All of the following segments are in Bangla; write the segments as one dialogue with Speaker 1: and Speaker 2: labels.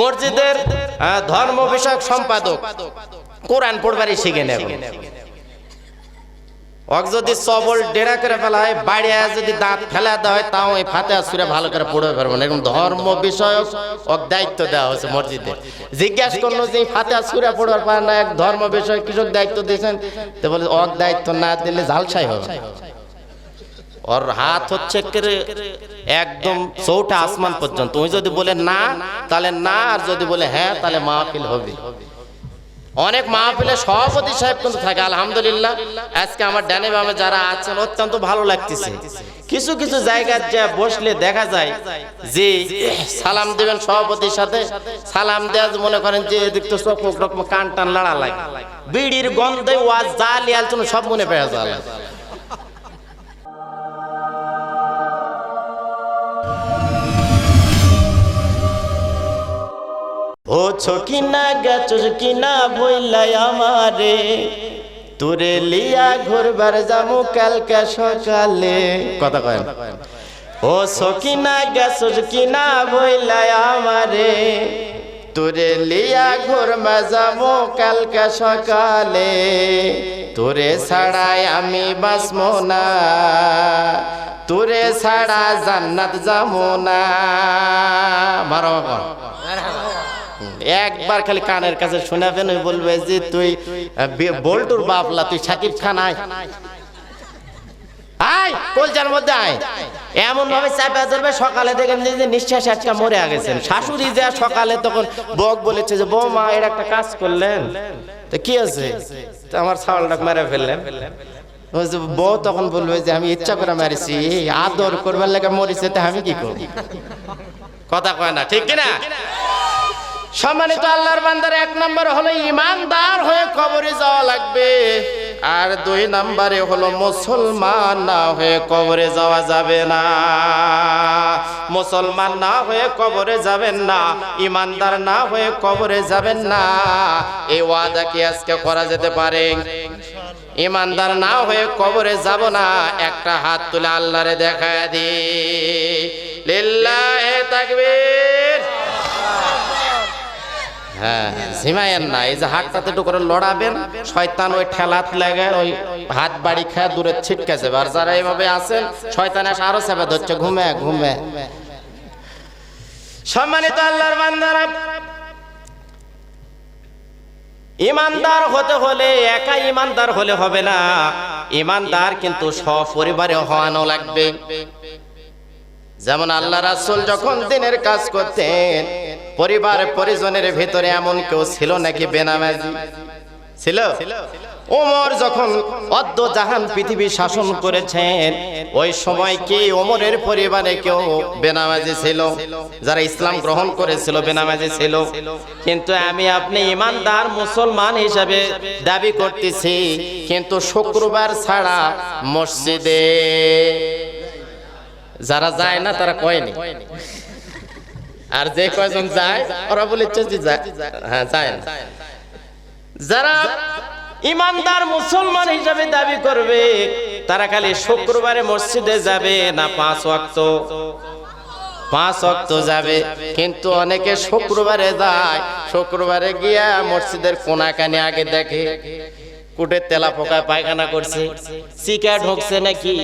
Speaker 1: মসজিদের আহ, ধর্ম বিষয়ক সম্পাদক কোরআন পড়বারই শিখে নেব। ওক যদি সবল ডেরা করে ফেলা হয় বাইরে যদি দাঁত ফেলা দেওয়া হয় তাও এই ফাতে সুরে ভালো করে পড়ে পারব না। এরকম ধর্ম বিষয়ক ওক দায়িত্ব দেওয়া হয়েছে মসজিদে। জিজ্ঞাসা করল যে ফাতে সুরে পড়বার পারে না? এক ধর্ম বিষয় কৃষক দায়িত্ব দিয়েছেন। তো বলে ওক দায়িত্ব না দিলে ঝালসাই হবে। ওর হাত হচ্ছে একদম চৌটা আসমান পর্যন্ত তুমি যদি বলে না তাহলে না আর যদি বলে হ্যাঁ তাহলে মাহফিল হবে অনেক মাহফিলে সভাপতি সাহেব কিন্তু থাকে আলহামদুলিল্লাহ আজকে আমার ডানে বামে যারা আছেন অত্যন্ত ভালো লাগতেছে কিছু কিছু জায়গায় যা বসলে দেখা যায় যে সালাম দেবেন সভাপতির সাথে। সালাম দেওয়া মনে করেন যে এদিক তো চোখ কান টান লড়া লাগে। বিড়ির গন্ধে ওয়াজ জালি আলোচনা সব মনে পেয়ে যায়। ও ছকিনা গেছস কিনা বইলাই আমারে। তোরে লিয়া ঘুরবার যামু কালকে সকালে। কথা কয়। ও সকিনা গেছস কিনা বইলাই আমারে। তোরে লিয়া ঘুরবা যামু কালকে সকালে। তোরে ছাড়াই আমি বাসমো না। তোরে ছাড়া জান্নাত যামো না। বাবা একবার খালি কানের কাছে শোনাবেন ওই বলবে যে তুই বল্টুর বাপলা তুই সাকিব খান মধ্যে আয়। এমন ভাবে সকালে যে মরে শাশুড়ি সকালে তখন বলেছে যে এর একটা কাজ করলেন। তো কি আমার ছাওয়ালটা মেরে ফেললেন। তখন বলবে যে, আমি ইচ্ছা করে মারিছি, আদর করবার লেগে মরিছে, তা আমি কি করব? কথা কয় না, ঠিক কিনা? সম্মানিত আল্লাহর বান্দার এক নম্বর হলো ইমানদার হয়ে কবরে যাওয়া লাগবে। আর দুই নম্বরে হলো মুসলমান না হয়ে কবরে যাওয়া যাবে না। মুসলমান না হয়ে কবরে যাবেন না, ইমানদার না হয়ে কবরে যাবেন না। এই ওয়াদা কি আজকে করা যেতে পারে? ইমানদার না হয়ে কবরে যাব না, একটা হাত তুলে আল্লাহরে দেখা দি লিল্লাহে তাকবীর। হ্যাঁ ঝিমায়েন না এই যে হাতটাতে একটু করে লড়াবেন, শয়তান ওই ঠেলাত লাগে ওই হাত বাড়ি খায় দূরে ছিটকে যাবে। আর যারা এইভাবে আছেন, শয়তান এসে আরও চেপে ধরছে, ঘুমে ঘুমে। সম্মানিত আল্লাহর বান্দারা, ইমানদার হতে হলে, একা ইমানদার হলে হবে না। ইমানদার কিন্তু সপরিবারে হওয়ানো লাগবে। যেমন আল্লাহ রাসূল যখন দিনের কাজ করতেন পরিবার পরিজনের ভিতরে এমন কেউ ছিল নাকি বেনামাজি? ছিল? ওমর যখন অদ্য জাহান পৃথিবী শাসন করেছেন, ওই সময় কি ওমরের পরিবারে কেউ বেনামাজি ছিল? যারা ইসলাম গ্রহণ করেছিল বেনামাজি ছিল। কিন্তু আমি আপনি ইমানদার মুসলমান হিসাবে দাবি করতেছি, কিন্তু শুক্রবার ছাড়া মসজিদে যারা যায় না, তারা কয়নি আর যে কয়জন যায়, ওরা বলেছে যে হ্যাঁ যায় যারা ইমানদার মুসলমান হিসাবে দাবি করবে, তারা খালি শুক্রবারে মসজিদে যাবে না পাঁচ ওয়াক্ত। পাঁচ অক্ত যাবে। কিন্তু অনেকে শুক্রবারে যায়, শুক্রবারে গিয়া মসজিদের কোনা কানে আগে দেখে, কুটে তেলা পোকায় পায়খানা করছে চিকা ঢুকছে নাকি,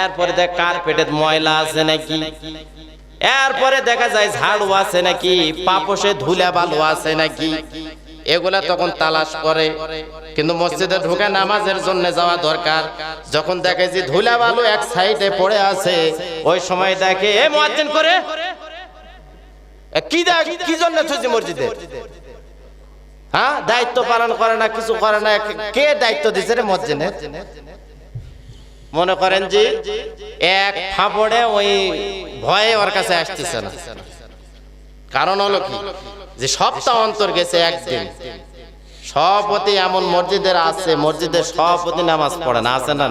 Speaker 1: এরপরে দেখ কার্পেটের ময়লা আছে নাকি। এরপরে দেখা যায় ঝাড়ু আছে নাকি পাপসে ধুলা বালু আছে নাকি, এগুলা তখন তালাশ করে। কিন্তু মসজিদে ঢুকে নামাজের জন্য যাওয়া দরকার। যখন দেখে যে ধুলা বালু এক সাইডে পড়ে আছে, ওই সময় দেখে, এ মুয়াজ্জিন করে কি দেখ কি জন্য মসজিদে? হ্যাঁ দায়িত্ব পালন করে না, কিছু করে না, কে দায়িত্ব দিছে রে মসজিদে? মনে করেন যে এক ফাপড়ে ওই ভয়ে ওর কাছে আসতেছে না। কারণ হলো কি? যে সপ্তাহ অন্তর গেছে একদিন। সভাপতি এমন মসজিদের আছে মসজিদের সভাপতি নামাজ পড়ে না, আছে না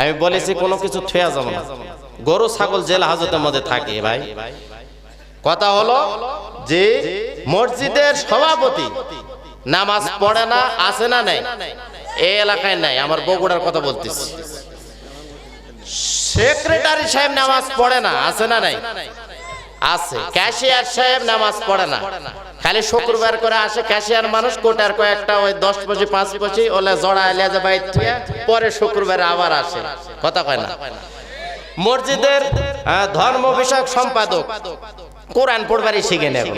Speaker 1: আমি বলেছি কোনো কিছু থুয়া যাব না। গরু, ছাগল, জেল হাজতের মধ্যে থাকে ভাই। কথা হলো যে মসজিদের সভাপতি নামাজ পড়ে না, আছে না নেই? এই এলাকায় নাই, আমার বগুড়ার কথা বলতেছি। সেক্রেটারি সাহেব নামাজ পড়ে না, আছে না নাই? আছে। ক্যাশিয়ার সাহেব নামাজ পড়ে না। খালি শুক্রবার করে আসে ক্যাশিয়ার মানুষ কোটার কয়েকটা ওই দশ পঁচি পাঁচ পঁচি ওলে জড়া এলিয়া বাইর পরে শুক্রবার আবার আসে। কথা কয় না? মসজিদের ধর্ম বিষয়ক সম্পাদক, কোরআন পড়বারই শিখে নেব।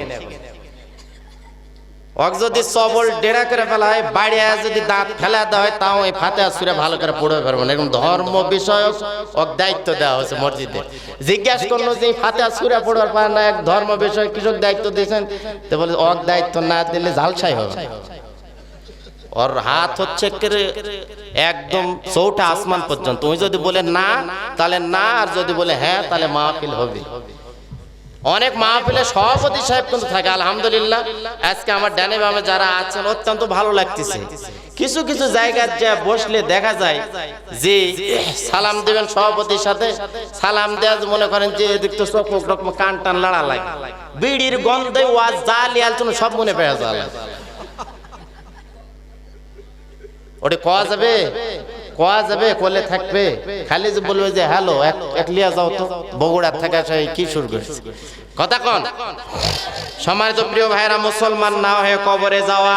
Speaker 1: ওক যদি সবল ডেরা করে ফেলা হয় বাইরে যদি দাঁত ফেলা দেওয়া হয় তাও এই ফাতে সুরে ভালো করে পড়ে পারব না। এরকম ধর্ম বিষয়ক ওক দায়িত্ব দেওয়া হয়েছে মসজিদে। জিজ্ঞাসা করল যে ফাতে সুরে পড়বার পারে না, এক ধর্ম বিষয় কৃষক দায়িত্ব দিয়েছেন? তো বলে ওক দায়িত্ব না দিলে ঝালসাই হবে। ওর হাত হচ্ছে একদম চৌটা আসমান পর্যন্ত। তুমি যদি বলে না, তাহলে না, আর যদি বলে হ্যাঁ তাহলে মাহফিল হবে। অনেক মাহফিলে সভাপতি সাহেব কিন্তু থাকে, আলহামদুলিল্লাহ। আজকে আমার ডানে বামে যারা আছেন, অত্যন্ত ভালো লাগতেছে। কিছু কিছু জায়গায় যা বসলে দেখা যায় যে, সালাম দেবেন সভাপতির সাথে, সালাম দেওয়া মনে করেন যে এদিক তো চোখ রকম কান টান লাড়া লাগে। বিড়ির গন্ধে ওয়াজ, জালি আলোচনা সব মনে পেয়ে যায়। ওটা কোয়া যাবে? কোয়া যাবে, কোলে থাকবে? খালি যে বলবে যে, হ্যালো একলিয়া যাও তো, বগুড়ার থেকে সেই কি শুরু করেছে কথা কন। সম্মানিত প্রিয় ভাইরা মুসলমান না হয়ে কবরে যাওয়া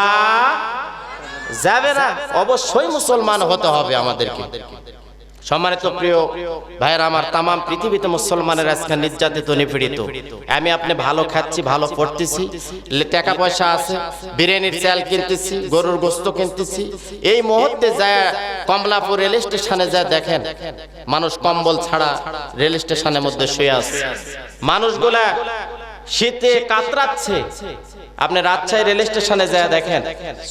Speaker 1: যাবে না। অবশ্যই মুসলমান হতে হবে আমাদেরকে। সম্মানিত প্রিয় ভাইরা আমার তামাম পৃথিবীতে মুসলমানের আজকে নির্যাতিত, নিপীড়িত। আমি আপনি ভালো খাচ্ছি, ভালো পড়তেছি, টাকা পয়সা আছে, বিরিয়ানির চাল কিনতেছি, গরুর গোস্ত কিনতেছি। এই মুহূর্তে যায় কমলাপুর রেল স্টেশনে যায় দেখেন, মানুষ কম্বল ছাড়া রেল স্টেশনের মধ্যে শুয়ে আছে। মানুষগুলা শীতে কাতরাচ্ছে। আপনি রাজশাহী রেল স্টেশনে যায় দেখেন,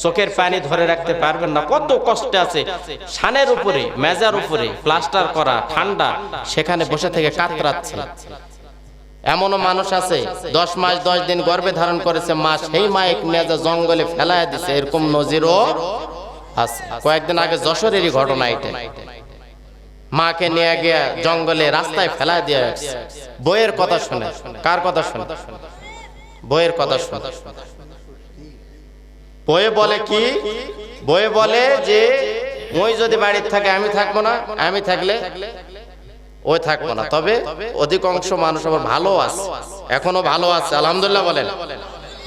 Speaker 1: চোখের পানি ধরে রাখতে পারবেন না। কত কষ্ট আছে। সানের উপরে, মেজার উপরে প্লাস্টার করা, ঠান্ডা, সেখানে বসে থেকে কাতরাচ্ছে। এমনও মানুষ আছে, দশ মাস, দশ দিন গর্ভে ধারণ করেছে, মা সেই মায়ের মেজা জঙ্গলে ফেলায় দিছে, এরকম নজিরও আছে। কয়েকদিন আগে যশোরেরই ঘটনা এটা। মাকে নিয়ে গিয়ে জঙ্গলে রাস্তায় ফেলা দিয়ে বইয়ের কথা শুনে। কার কথা শুনে? বইয়ের কথা শুনে। বইয়ে বলে কি? বইয়ে বলে যে ওই যদি বাড়ির থাকে, আমি থাকব না। আমি থাকলে ওই থাকব না। তবে অধিকাংশ মানুষ আবার ভালো আছে। এখনও ভালো আছে। আলহামদুলিল্লাহ বলেন।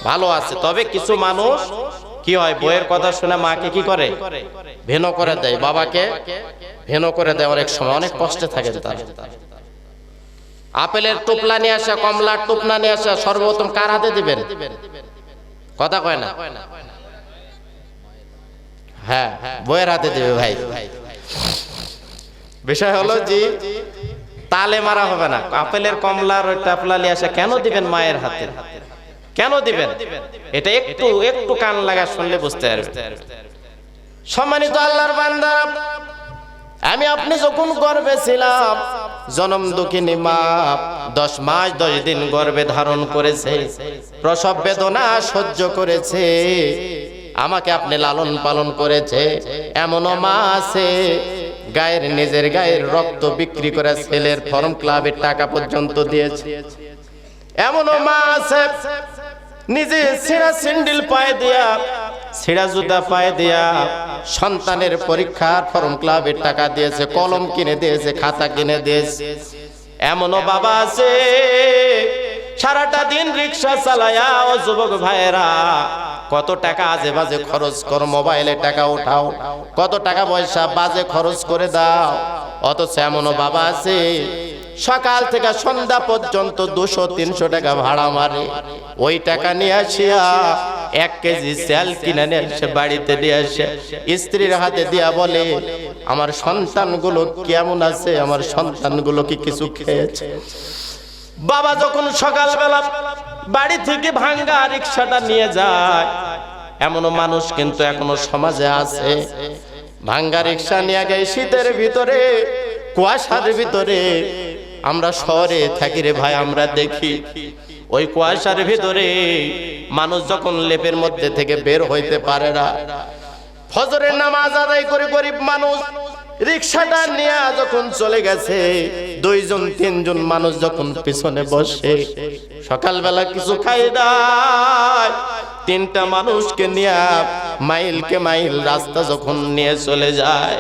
Speaker 1: ভালো আছে। তবে কিছু মানুষ কি হয়? বইয়ের কথা শুনে মাকে কি করে? ভেন করে দেয় বাবাকে। ভেন করে দেয় অনেক সময় অনেক কষ্টে থাকে তারা। আপেলের টুপলা নিয়ে আসা কমলার টুপনা নিয়ে আসা সর্বপ্রথম কার হাতে দিবেন? কথা কয় না? হ্যাঁ বইয়ের হাতে দিবে ভাই। বিষয় হলো যে তালে মারা হবে না। আপেলের কমলার ওই টাপলা নিয়ে আসা কেন দিবেন মায়ের হাতে? কেন দিবেন? এটা একটু একটু কান লাগা শুনলে বুঝতে পারবে। সম্মানিত আল্লাহর বান্দা, আমি আপনি যখন গর্বে ছিলাম, জনম দুঃখিনী মা দশ মাস দশ দিন গর্বে ধারণ করেছে, প্রসব বেদনা সহ্য করেছে, আমাকে আপনি লালন পালন করেছে, এমনও মা আছে, গায়ের নিজের গায়ের রক্ত বিক্রি করে ছেলের ফর্ম ক্লাবের টাকা পর্যন্ত দিয়েছে। এমনও মা আছে নিজে ছেঁড়া সিন্ডিল পায়ে দেয়া, ছেঁড়া জুতা পায়ে দেয়া, সন্তানের পরীক্ষার ফর্ম ক্লাবের টাকা দিয়েছে, কলম কিনে দিয়েছে, খাতা কিনে দিয়েছে। এমনও বাবা আছে, সারাটা দিন রিক্সা চালায়া, ও যুবক ভাইয়েরা, কত টাকা আজে বাজে খরচ করো, মোবাইলে টাকা উঠাও, কত টাকা পয়সা বাজে খরচ করে দাও। অথচ এমনও বাবা আছে সকাল থেকে সন্ধ্যা পর্যন্ত দুশো, তিনশো টাকা ভাড়া মারে। ওই টাকা নিয়ে আসিয়া এক কেজি চাল কিনে নিয়ে বাড়িতে নিয়ে আসে। স্ত্রীর হাতে দিয়া বলে, আমার সন্তানগুলো কেমন আছে? আমার সন্তানগুলো কি কিছু খেয়েছে? বাবা যখন সকালবেলা বাড়ি থেকে ভাঙ্গা রিক্সাটা নিয়ে যায়, এমনও মানুষ কিন্তু এখনও সমাজে আছে। ভাঙ্গা রিক্সা নিয়ে গিয়ে শীতের ভিতরে, কুয়াশার ভিতরে আমরা শহরে থাকি রে ভাই, আমরা দেখি। ওই কুয়াশার ভিতরে মানুষ যখন লেপের মধ্যে থেকে বের হইতে পারে না, ফজরের নামাজ আদায় করে গরিব মানুষ রিক্সাটা নিয়ে যখন চলে গেছে, দুইজন, তিনজন মানুষ যখন পিছনে বসে, সকালবেলা কিছু খাই নাই। তিনটা মানুষকে নিয়ে মাইলকে মাইল রাস্তা যখন নিয়ে চলে যায়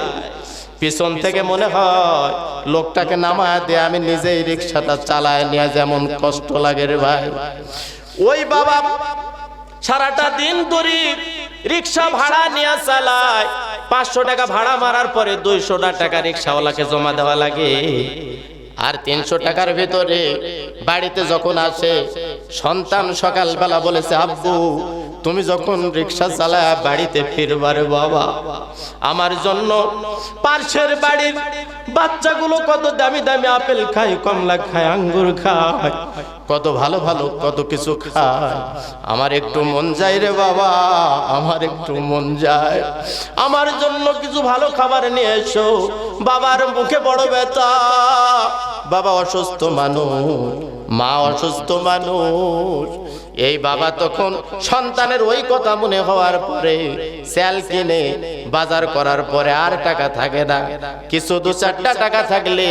Speaker 1: পিছন থেকে মনে হয়, লোকটাকে নামায় দিয়ে, আমি নিজেই রিক্সাটা চালায় নিয়ে যেমন কষ্ট লাগে রে ভাই। ওই বাবা সারাটা দিন ধরে রিক্সা ভাড়া নিয়ে চালায়, পাঁচশো টাকা ভাড়া মারার পরে দুইশো টাকা রিক্সাওয়ালাকে জমা দেওয়া লাগে। আর তিনশো টাকার ভিতরে বাড়িতে যখন আসে, সন্তান সকালবেলা বলেছে, আব্বু তুমি যখন রিক্সা চালায় বাড়িতে ফিরবারে বাবা, আমার জন্য পার্শ্বের বাড়ির বাচ্চাগুলো কত দামি দামি আপেল খায়, কমলা খায়, আঙ্গুর খায়, কত ভালো ভালো কত কিছু খায়। আমার একটু মন যায় রে বাবা, আমার একটু মন যায়। আমার জন্য কিছু ভালো খাবার নিয়ে এসো, বাবার মুখে বড় ব্যথা। বাবা অসুস্থ মানুষ, মা অসুস্থ মানুষ এই বাবা তখন সন্তানের ওই কথা মনে হওয়ার পরে স্যাল কিনে বাজার করার পরে আর টাকা থাকে না। কিছু দু চারটা টাকা থাকলে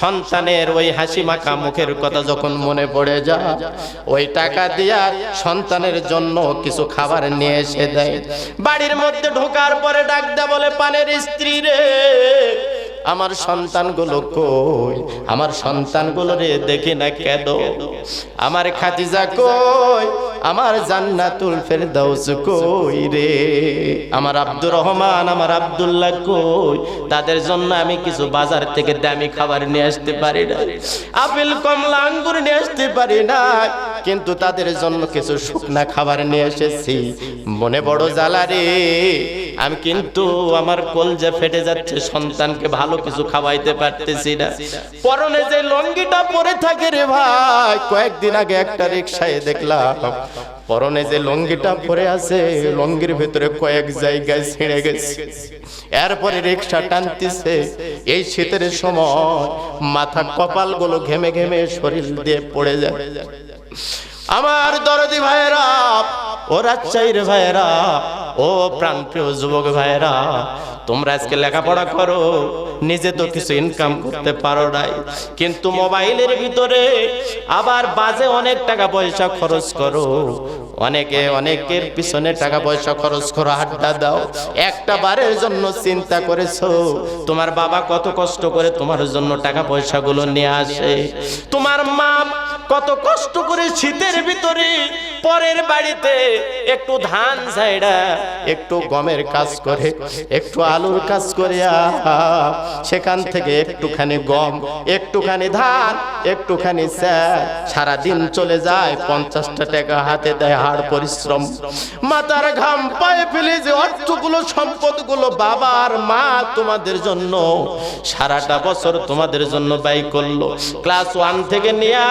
Speaker 1: সন্তানের ওই হাসি মাখা মুখের কথা যখন মনে পড়ে যায়, ওই টাকা দিয়া সন্তানের জন্য কিছু খাবার নিয়ে এসে দেয়। বাড়ির মধ্যে ঢোকার পরে ডাক দেয় বলে, পানের স্ত্রী রে আমার সন্তানগুলো কই? আমার সন্তানগুলো রে দেখি না কেন আমার খাতিজা কই? আমার জান্নাতুল ফেরদাউস কই রে? আমার আব্দুর রহমান, আমার আব্দুল্লাহ কই? তাদের জন্য আমি কিছু বাজার থেকে দামি খাবার নিয়ে আসতে পারি না। আপেল, কমলা, আঙ্গুর নিয়ে আসতে পারি না। কিন্তু তাদের জন্য কিছু শুকনা খাবার নিয়ে এসেছি। মনে বড় জ্বালা রে। আমি কিন্তু আমার কলজা ফেটে যাচ্ছে, সন্তানকে ভালো কিছু খাওয়াইতে পারতেছি না। পরনে যে লঙ্গিটা পরে থাকে রে ভাই, কয়েকদিন আগে একটা রিক্সায় দেখলাম পরনে যে লঙ্গিটা পরে আছে, লঙ্গির ভিতরে কয়েক জায়গায় ছিঁড়ে গেছে। এরপরে রিক্সা টানতেছে। এই শীতের সময় মাথা কপালগুলো ঘেমে ঘেমে শরীর দিয়ে পড়ে যায়। আমার দরদি ভাইরা ও রাজশাহীর ভাইরা ও প্রাণপ্রিয় যুবক ভাইরা তোমরা আজকে লেখাপড়া করো, নিজে তো কিছু ইনকাম করতে পারো নাই। কিন্তু মোবাইলের ভিতরে আবার বাজে অনেক টাকা পয়সা খরচ করো। অনেকে অনেকের পিছনে টাকা পয়সা খরচ করো, আড্ডা দাও। একটা বারের জন্য চিন্তা করেছ, তোমার বাবা কত কষ্ট করে তোমার জন্য টাকা পয়সাগুলো নিয়ে আসে। তোমার মা কত কষ্ট করে শীতের ভিতরে পরের বাড়িতে একটু ধান ছাইড়া একটু গমের কাজ করে, একটু আলুর কাজ করে সেখান থেকে একটুখানি গম, একটুখানি ধান, একটুখানি সারা দিন চলে যায়, পঞ্চাশটা টাকা হাতে দেয় হাড় পরিশ্রম। মাতার ঘাম পায়ে ফেলে যে অর্থগুলো, সম্পদগুলো বাবা আর মা তোমাদের জন্য, সারাটা বছর তোমাদের জন্য ব্যয় করল। ক্লাস ওয়ান থেকে নিয়ে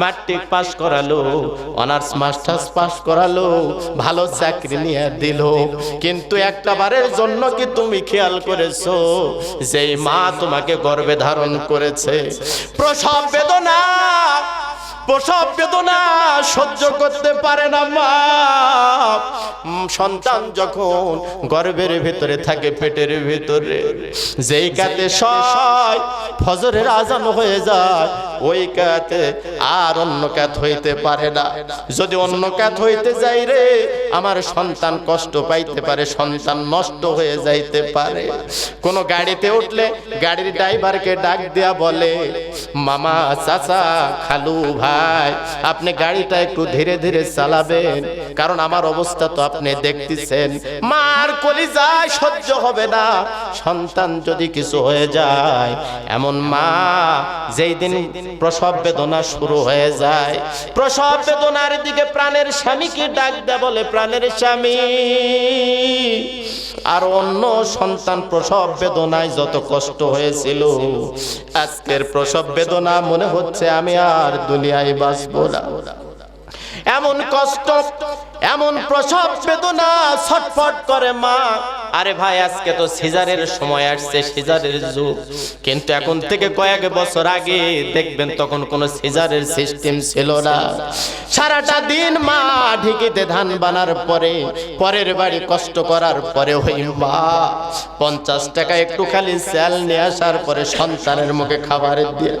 Speaker 1: ম্যাট্রিক পাস করালো, অনার্স মাস্টার্স পাস করালো, ভালো চাকরি নিয়ে দিল। কিন্তু একটা বারের জন্য কি তুমি খেয়াল করেছ? যে মা তোমাকে গর্বে ধারণ করেছে। প্রসব বেদনা প্রসব বেদনা সহ্য করতে পারে না মা। সন্তান যখন গর্ভের ভিতরে থাকে, পেটের ভিতরে, যেই কাতে সয় ফজরের আজান হয়ে যায়, ওই কাতে আর অন্য কাত হইতে পারে না। যদি অন্য কাত হইতে যাই রে, আমার সন্তান কষ্ট পাইতে পারে, সন্তান নষ্ট হয়ে যাইতে পারে। কোন গাড়িতে উঠলে গাড়ির ড্রাইভারকে ডাক দেয়া বলে, মামা, চাচা, খালু ভাই আপনি গাড়িটা একটু ধীরে ধীরে চালাবেন। কারণ আমার অবস্থা তো আপনি দেখতেছেন। মার কলি যায় সহ্য হবে না। সন্তান যদি কিছু হয়ে যায়, এমন মা যেই দিন প্রসব বেদনা শুরু হয়ে যায়। প্রসব বেদনার দিকে প্রাণের স্বামীকে ডাক দেয় বলে, প্রাণের স্বামী আর অন্য সন্তান প্রসব বেদনায় যত কষ্ট হয়েছিল, আজকের প্রসব বেদনা মনে হচ্ছে আমি আর দুনিয়ায় বাঁচবো না। এমন কষ্ট, এমন প্রসব বেদনা ছটফট করে মা আরে ভাই, আজকে তো সিজারের সময় আসছে, সিজারের যুগ। কিন্তু এখন থেকে কয়েক বছর আগে দেখবেন তখন কোনো সিজারের সিস্টেম ছিল না। সারাটা দিন মা ঢিকিতে ধান বানার পরে, পরের বাড়ি কষ্ট করার পরে ওই মা পঞ্চাশ টাকা একটু খালি স্যাল নিয়ে আসার পরে সন্তানের মুখে খাবার দিয়ে,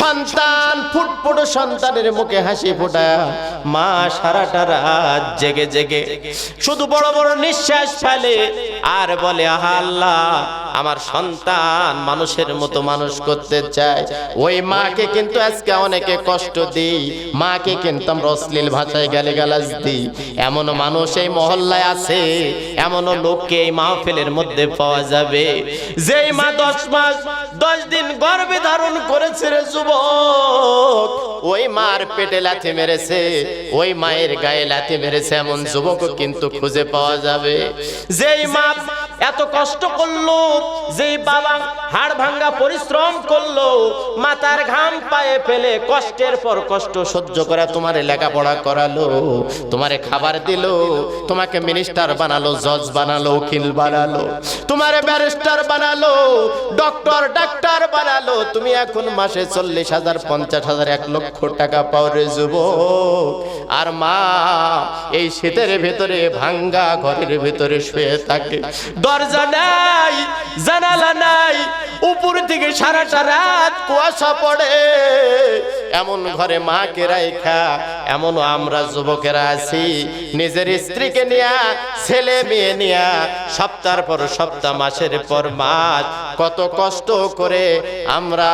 Speaker 1: সন্তান, ফুটফুট সন্তানের মুখে হাসি ফোটায়। মা সারাটা রাত জেগে জেগে, শুধু বড় বড় নিঃশ্বাস ফেলে আর বলে, আহা আল্লাহ, আমার সন্তান মানুষের মতো মানুষ করতে চায়। ওই মাকে কিন্তু আজকে অনেকে কষ্ট দিই। মাকে কিন্তু আমরা অশ্লীল ভাষায় গালি গালাজ দিই। এমন মানুষ এই মহল্লায় আছে, এমনও লোককে এই মাহফিলের মধ্যে পাওয়া যাবে। যেই মা দশ মাস, দশ দিন গর্ভে ধারণ করেছে রে যুবক ওই মার পেটে লাথি মেরেছে, ওই মায়ের গায়ে লাথি মেরেছে, এমন যুবক কিন্তু খুঁজে পাওয়া যাবে। যেই মা এত কষ্ট করল, যেই বাবা হাড় ভাঙ্গা পরিশ্রম করল, মাথার ঘাম পায়ে ফেলে কষ্টের পর কষ্ট সহ্য করে তোমার লেখাপড়া করালো, তোমারে খাবার দিল, তোমাকে মিনিস্টার বানালো, জজ বানালো, উকিল বানালো, তোমারে ব্যারিস্টার বানালো, ডক্টর, ডাক্তার বানালো, তুমি এখন মাসে চল্লিশ হাজার, পঞ্চাশ হাজার এক লক্ষ টাকা পাওয়ারে যুবক। আর মা এই শীতের ভেতরে ভাঙ্গা ঘরের ভেতরে শুয়ে থাকে। দরজা নাই, জানালা নাই, উপর থেকে সারা রাত কুয়াশা পড়ে। এমন ঘরে মা মাকে রাইখা, এমন আমরা যুবকেরা আছি। নিজের স্ত্রীকে নিয়া, ছেলে মেয়ে নিয়া সপ্তাহ পর সপ্তাহ, মাসের পর মাস, কত কষ্ট করে আমরা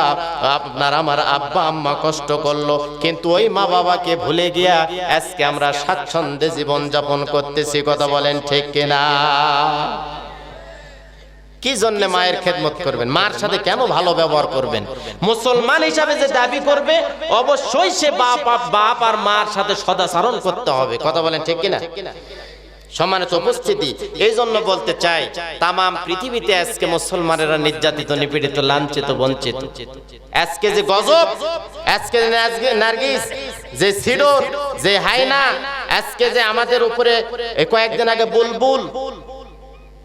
Speaker 1: আপনার আমার আব্বা আম্মা কষ্ট করল। কিন্তু ওই মা বাবাকে ভুলে গিয়া আজকে আমরা স্বাচ্ছন্দ্যে জীবন যাপন করতেছি, কথা বলেন ঠিক কিনা? কি জন্য মায়ের খেদমত করবেন? মার সাথে কেন ভালো ব্যবহার করবেন? মুসলমান হিসাবে যে দাবি করবে, অবশ্যই সে বাপ বাপ আর মার সাথে সদাচরণ করতে হবে। কথা বলেন ঠিক কিনা? সম্মানিত উপস্থিতি এই জন্য বলতে চাই, তামাম পৃথিবীতে আজকে মুসলমানেরা নির্যাতিত, নিপীড়িত, লাঞ্ছিত, বঞ্চিত। আজকে যে গজব, আজকে নার্গিস, যে সিডোর, যে হাইনা আজকে যে আমাদের উপরে কয়েকদিন আগে বুলবুল,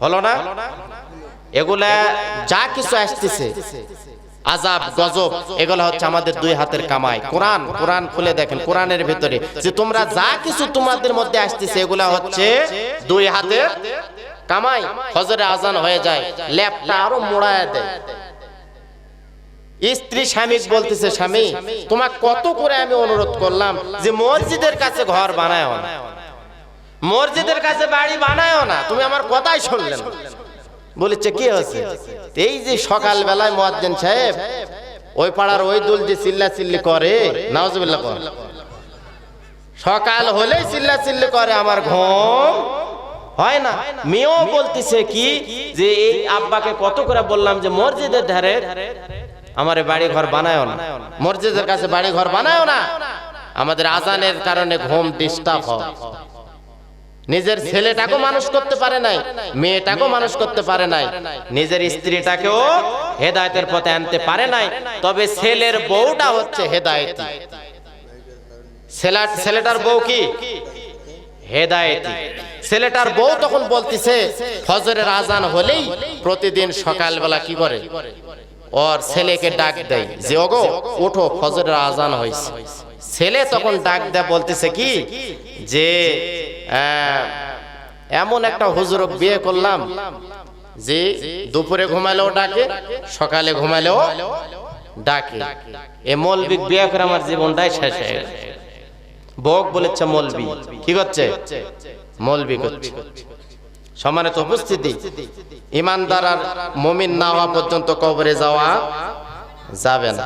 Speaker 1: হলো না? এগুলা যা কিছু আসতেছে আজাব গজব, এগুলো হচ্ছে আমাদের দুই হাতের কামাই। কোরআন কোরআন খুলে দেখেন, কোরআনের ভিতরে যে তোমরা যা কিছু তোমাদের মধ্যে আসতেছে, এগুলা হচ্ছে দুই হাতের কামাই। হজরে আজান হয়ে যায়, ল্যাপটা আরও মোড়ায় দেয়। স্ত্রী, স্বামী বলতেছে, স্বামী তোমার কত করে আমি অনুরোধ করলাম যে মসজিদের কাছে ঘর বানায় না। মসজিদের কাছে বাড়ি বানায় না। তুমি আমার কথাই শুনলেন না। বলেছে কি হয়েছে? এই যে সকাল বেলায় মোয়াজ্জেন সাহেব ওই পাড়ার ওই দুল যে চিল্লা চিল্লি করে নাওজুবিল্লাহ কর। সকাল হলেই চিল্লা চিল্লি করে আমার ঘুম হয় না। মেয়েও বলতেছে কি যে এই আব্বাকে কত করে বললাম যে মসজিদের ধারে আমার বাড়ি ঘর বানায় না। মসজিদের কাছে বাড়ি ঘর বানায় না। আমাদের আজানের কারণে ঘুম ডিস্টার্ব হয়। নিজের ছেলেটাকেও মানুষ করতে পারে নাই মেয়েটাকেও মানুষ করতে পারে নাই। নিজের স্ত্রীটাকেও হেদায়েতের পথে আনতে পারে নাই। তবে ছেলের বউটা হচ্ছে হেদায়েতি। ছেলা ছেলেটার বউ কি? হেদায়েতি ছেলেটার বউ তখন বলতিছে ফজরের আজান হলেই প্রতিদিন সকালবেলা কি করে? ওর ছেলেকে ডাক দেয় যে ওগো ওঠো ফজরের আজান হয়েছে ছেলে তখন ডাক দেয় বলতেছে কি? যে এমন একটা হুজুর বিয়ে করলাম। যে দুপুরে ঘুমালেও ডাকে সকালে ঘুমালেও ডাকে। এ মৌলবিক বিয়ে করে আমার জীবনটাই শেষ হয়ে গেছে। বক বলেছে মৌলবি। কি করছে? মৌলবি করছে। সমানিত উপস্থিতি ইমানদার আর মমিন না হওয়া পর্যন্ত কবরে যাওয়া যাবে না।